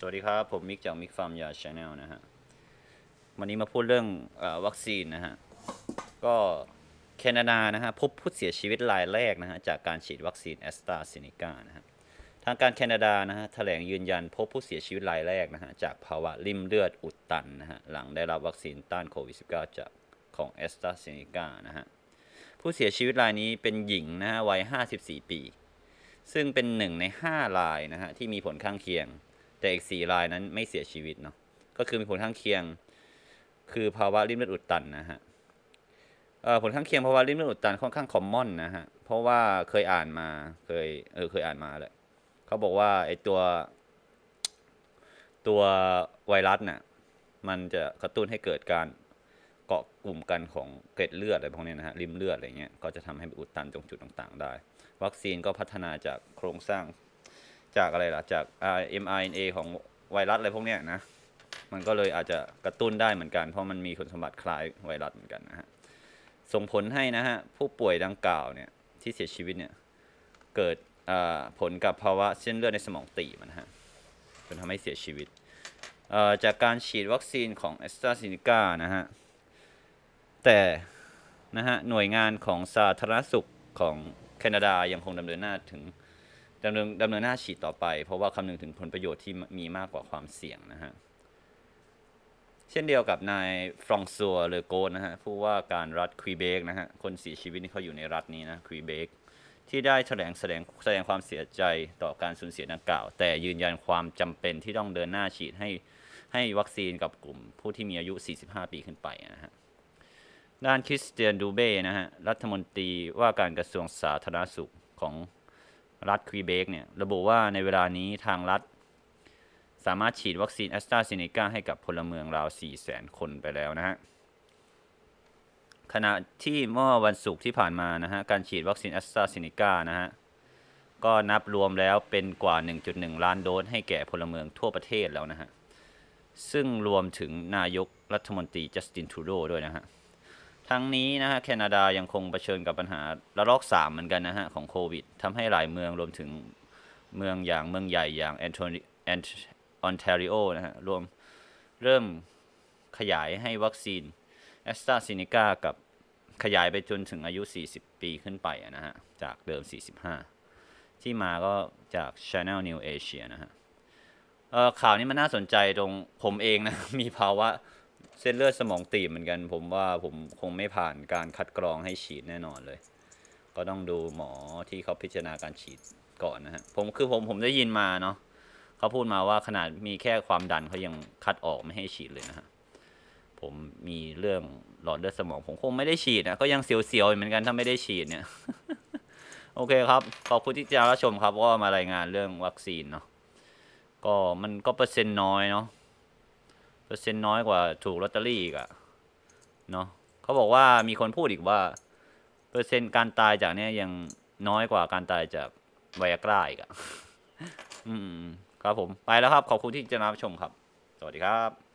สวัสดีครับ ผมมิกจากมิกฟาร์มยาชาแนลนะฮะ วันนี้มาพูดเรื่องออวัคซีนนะฮะ ก็แคนาดานะฮะ พบผู้เสียชีวิตรายแรกนะฮะ จากการฉีดวัคซีนแอสตราเซเนกานะฮะ ทางการแคนาดานะฮะแถลงยืนยันพบผู้เสียชีวิตรายแรกนะฮะ จากภาวะริ่มเลือดอุดตันนะฮะ หลังได้รับวัคซีนต้านโควิด -19 จากของแอสตราเซเนกานะฮะ ผู้เสียชีวิตรายนี้เป็นหญิงนะฮะวัย 54 ปี ซึ่งเป็นหนึ่งใน 5 รายนะฮะที่มีผลข้างเคียง แต่อีก4รายนั้นไม่เสียชีวิตเนาะก็คือมีผลข้างเคียงคือภาวะริมเลือดอุดตันนะฮะผลข้างเคียงภาวะริมเลือดอุดตันค่อนข้างคอมมอนนะฮะเพราะว่าเคยอ่านมาเคยเออเคยอ่านมาแหละเขาบอกว่าไอตัว ตัวไวรัสน่ะมันจะกระตุ้นให้เกิดการเกาะกลุ่มกันของเกล็ดเลือดอะไรพวกนี้นะฮะริมเลือดอะไรเงี้ยก็จะทำให้อุดตันตรงจุดต่างๆ ได้ วัคซีนก็พัฒนาจากโครงสร้าง จากอะไรล่ะ จาก mRNA ของไวรัสอะไรพวกเนี้ยนะ มันก็เลยอาจจะกระตุ้นได้เหมือนกัน เพราะมันมีคุณสมบัติคล้ายไวรัสเหมือนกันนะฮะ ส่งผลให้นะฮะผู้ป่วยดังกล่าวเนี่ยที่เสียชีวิตเนี่ยเกิดผลกับภาวะเส้นเลือดในสมองตีบนะฮะจนทำให้เสียชีวิต จากการฉีดวัคซีนของ a s t r a z เซ e c a นะฮะ แต่นะฮะหน่วยงานของสาธารณสุขของแคนาดายังคงดำเนินหน้าถึง ดำเนินดำเนินหน้าฉีดต่อไป เพราะว่าคำนึงถึงผลประโยชน์ที่มีมากกว่าความเสี่ยงนะฮะ เช่นเดียวกับนายฟรองซัวเลโกนนะฮะผู้ว่าการรัฐควีเบกนะฮะ คนเสียชีวิตนี่เขาอยู่ในรัฐนี้นะควีเบกที่ได้แถลงแสดงแสดงความเสียใจต่อการสูญเสียดังกล่าว แต่ยืนยันความจำเป็นที่ต้องเดินหน้าฉีดให้ให้วัคซีนกับกลุ่มผู้ที่มีอายุ 45 ปีขึ้นไปนะฮะด้านคริสเตียนดูเบ้นะฮะรัฐมนตรีว่าการกระทรวงสาธารณสุขของ รัฐควีเบกเนี่ยระบุว่าในเวลานี้ทางรัฐ สามารถฉีดวัคซีนแอสตราเซเนกาให้กับพลเมืองราว4 0 0 0 0 0 คนไปแล้วนะฮะ ขณะที่เมื่อวันศุกร์ที่ผ่านมานะฮะ การฉีดวัคซีนแอสตราเซเนกานะฮะ ก็นับรวมแล้วเป็นกว่า 1.1 ล้านโดสให้แก่พลเมืองทั่วประเทศแล้วนะฮะ ซึ่งรวมถึงนายกรัฐมนตรีจัสตินทูโดด้วยนะฮะ ทั้งนี้นะฮะแคนาดายังคงเผชิญกับปัญหาระลอก 3 เหมือนกันนะฮะของโควิดทำให้หลายเมืองรวมถึงเมืองอย่างเมืองใหญ่อย่างแอนโทนีแอนออนแทริโอนะฮะรวมเริ่มขยายให้วัคซีนแอสตราเซเนกากับขยายไปจนถึงอายุ 40 ปีขึ้นไปนะฮะ จากเดิม 45 ที่มาก็จาก Channel New Asia นะฮะข่าวนี้มันน่าสนใจตรงผมเองนะ มีภาวะ เส้นเลือดสมองตีบเหมือนกัน ผมว่าผมคงไม่ผ่านการคัดกรองให้ฉีดแน่นอนเลย ก็ต้องดูหมอที่เขาพิจารณาการฉีดก่อนนะฮะผมคือผมผมได้ยินมาเนาะเขาพูดมาว่าขนาดมีแค่ความดันเขายังคัดออกไม่ให้ฉีดเลยนะฮะผมมีเรื่องหลอดเลือดสมอง ผมคงไม่ได้ฉีดนะก็ยังเสียวๆเหมือนกันถ้าไม่ได้ฉีดเนี่ย โอเคครับ ขอบคุณที่ติดตามรับชมครับว่ามารายงานเรื่องวัคซีนเนาะก็มันก็เปอร์เซ็นต์น้อยเนาะ เปอร์เซ็นต์น้อยกว่าถูกลอตเตอรี่อีกอะเนาะเขาบอกว่ามีคนพูดอีกว่า เปอร์เซ็นต์การตายจากเนี้ยยังน้อยกว่าการตายจากไวอากร้าอีกอะอืมครับผมไปแล้วครับ ขอบคุณที่จะรับชมครับ สวัสดีครับ